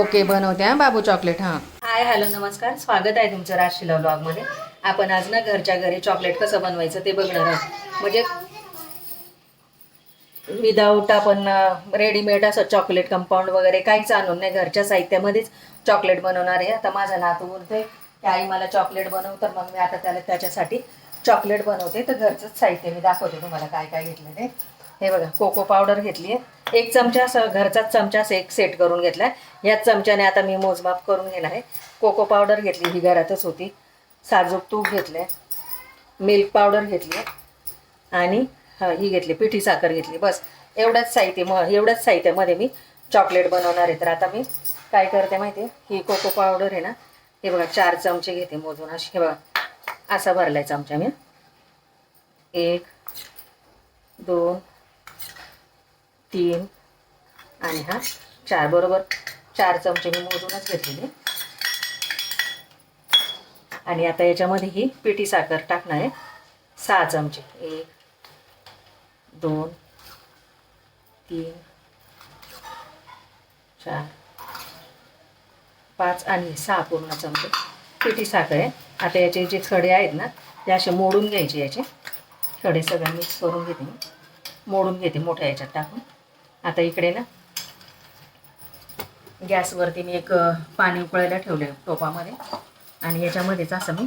Okay बनवते हा बाबू chocolate हां. हाय हॅलो नमस्कार. स्वागत आहे तुमचं राजशिला ब्लॉगमध्ये आपण आज ना घरच्या घरी चॉकलेट कसं बनवायचं ते बघणार आहोत. म्हणजे विदाऊट आपण रेडीमेड असं चॉकलेट कंपाऊंड वगैरे काहीच आणून नाही घरच्या साहित्यामध्येच चॉकलेट बनवणार आहे. आता माझा नातू बोलतोय की आई मला चॉकलेट बनव तर मग मी आता त्याला त्याच्यासाठी चॉकलेट बनवते. तर घरचंच साहित्य मी दाखवते तुम्हाला काय काय घेतलं ते हे बघा कोको पावडर घेतली आहे एक चमचा स घरचाच चमचा एक सेट करून घेतला आहे याच चमच्याने आता मी मोजमाप करून घेणार आहे. कोको पावडर घेतली ही घरातच होती. साजूक तूप घेतलं आहे मिल्क पावडर घेतली आहे आणि ही घेतली पिठी साखर घेतली. बस एवढंच साहित्य मग एवढंच साहित्यामध्ये मी चॉकलेट बनवणार आहे. तर आता मी काय करते माहिती आहे ही कोको पावडर आहे ना हे बघा चार चमचे घेते मोजून अशी हे बघा असा आहे चमचा मी. एक दोन तीन आणि हा चार बरोबर. चार चमचे मी मोजूनच घेतलेले. आणि आता याच्यामध्ये ही पिठी साखर टाकणार आहे. सहा चमचे. एक दोन तीन चार पाच आणि सहा पूर्ण चमचे. पिठी साखर आहे. आता याचे जे खडे आहेत ना ते असे मोडून घ्यायचे याचे. खडे सगळे मिक्स करून घेते मी. मोडून घेते मोठ्या याच्यात टाकून. आता इकडे ना. गॅसवरती मी एक पाणी उकळायला ठेवले टोपामध्ये. आणि याच्यामध्येच असं मी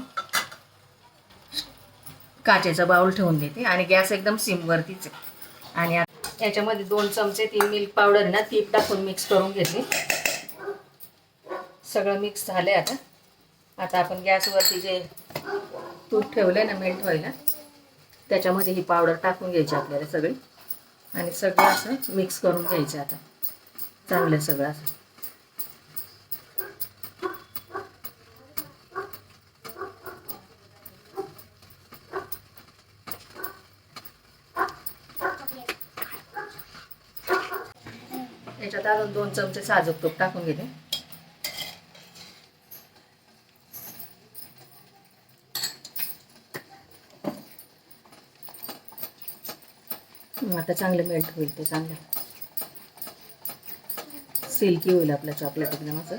काचेचा बाऊल ठेवून देते. आणि गॅस एकदम सिमवरतीच आहे. आणि याच्यामध्ये दोन चमचे ती मिल्क पावडर ना ती टाकून मिक्स करून घेते. सगळं मिक्स झालं आहे आता. आता आपण गॅसवरती जे तूप ठेवलं आहे ना मेल्ट व्हायला त्याच्यामध्ये ही पावडर टाकून घ्यायची आपल्याला सगळी. आणि सगळं असं मिक्स करून घ्यायचं आता. चांगलं सगळं असं. याच्यात अजून दोन चमचे साजूक तूप टाकून घेते. आता चांगलं मेल्ट होईल ते चांगलं. सिल्की होईल आपलं चॉकलेट एकदम असं.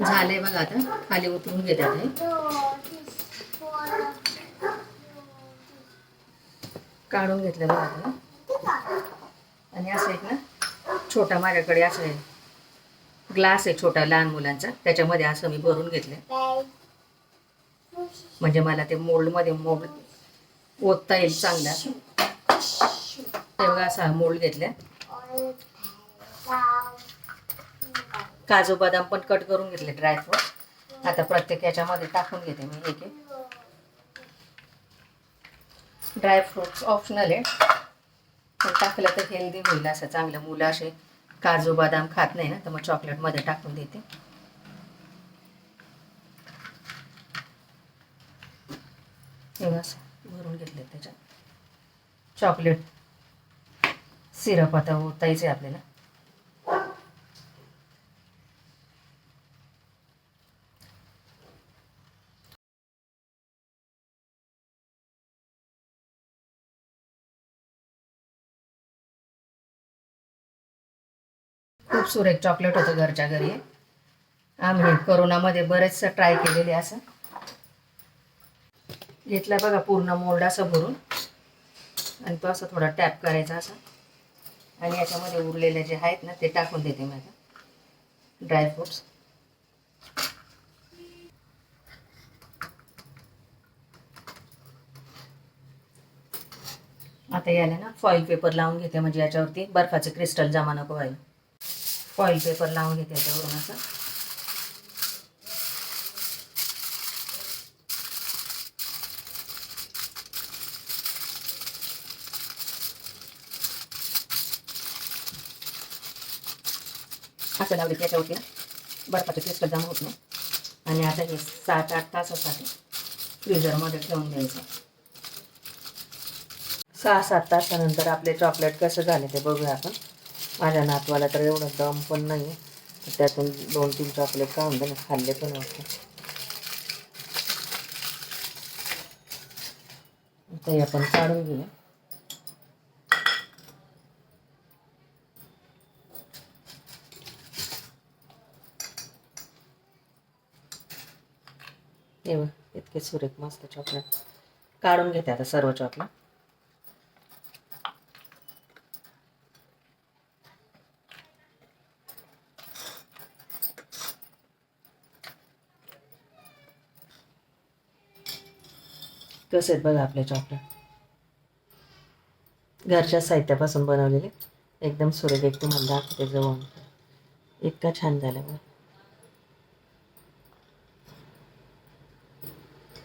झालंय बघा आता खाली उतरून घेतात हे. काढून घेतलं बघा आता. आणि असं एक ना छोटा माझ्याकडे असं आहे. ग्लास आहे छोटा लहान मुलांचा. त्याच्यामध्ये असं मी भरून घेतलं म्हणजे मला ते मोल्डमध्ये मोल्ड ओतता येईल चांगला. तेव्हा असा मोल्ड घेतल्या. काजू बदाम पण कट करून घेतले ड्रायफ्रूट आता प्रत्येक याच्यामध्ये टाकून घेते मी एक एक. ड्रायफ्रूट्स ऑप्शनल आहे. पण टाकलं तर हेल्दी होईल असं चांगलं. मुलं असे काजू बदाम खात नाही ना तर मग चॉकलेटमध्ये टाकून देते. हे असं भरून घेतले त्याच्यात. चॉकलेट सिरप आता ओतायचं आहे आपल्याला. खूप सुरेख चॉकलेट होतं घरच्या घरी. आम्ही करोनामध्ये बरेचसं ट्राय केलेले असं. घेतला बघा पूर्ण मोल्ड असं भरून. आणि तो असं थोडा टॅप करायचा असा. आणि याच्यामध्ये उरलेले जे आहेत ना ते टाकून देते माझ्या ड्रायफ्रुट्स आता याला ना फॉईल पेपर लावून घेते म्हणजे याच्यावरती बर्फाचे क्रिस्टल जमा नको व्हायला. फॉईल पेपर लावून घेते याच्यावरून असं. असं लावले त्याच्यावरती बर्फाचं क्रिस्टल जाम होत नाही. आणि आता हे सात आठ तासासाठी फ्रीजरमध्ये ठेवून द्यायचं. सहा सात तासानंतर आपले चॉकलेट कसं झाले ते बघूया आपण. माझ्या नातवाला तर एवढं दम पण नाही. आहे त्यातून दोन तीन चॉकलेट काढून दे खाल्ले पण होते. ते आपण काढून घेऊया. हे बघ इतके सुरेख मस्त चॉकलेट काढून घेते आता सर्व चॉकलेट कसे आहेत बघा आपले चॉकलेट घरच्या साहित्यापासून बनवलेले. एकदम सुरेख एकदम मला दाखवते जवळ इतका छान झालं बघा.